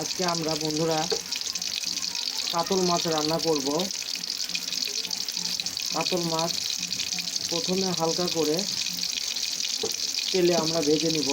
আজকে আমরা বন্ধুরা কাতল মাছ রান্না করব। কাতল মাছ প্রথমে হালকা করে তেলে আমরা ভেজে নিব।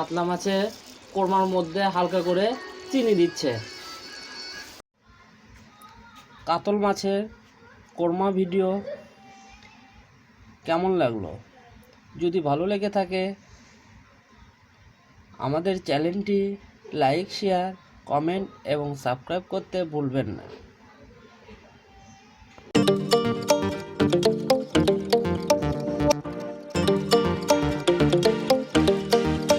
কাতলা মাছে কোরমার মধ্যে হালকা করে চিনি দিচ্ছে। কাতল মাছের কোরমা ভিডিও কেমন লাগল? যদি ভালো লেগে থাকে, আমাদের চ্যানেলটি লাইক, শেয়ার, কমেন্ট এবং সাবস্ক্রাইব করতে ভুলবেন না।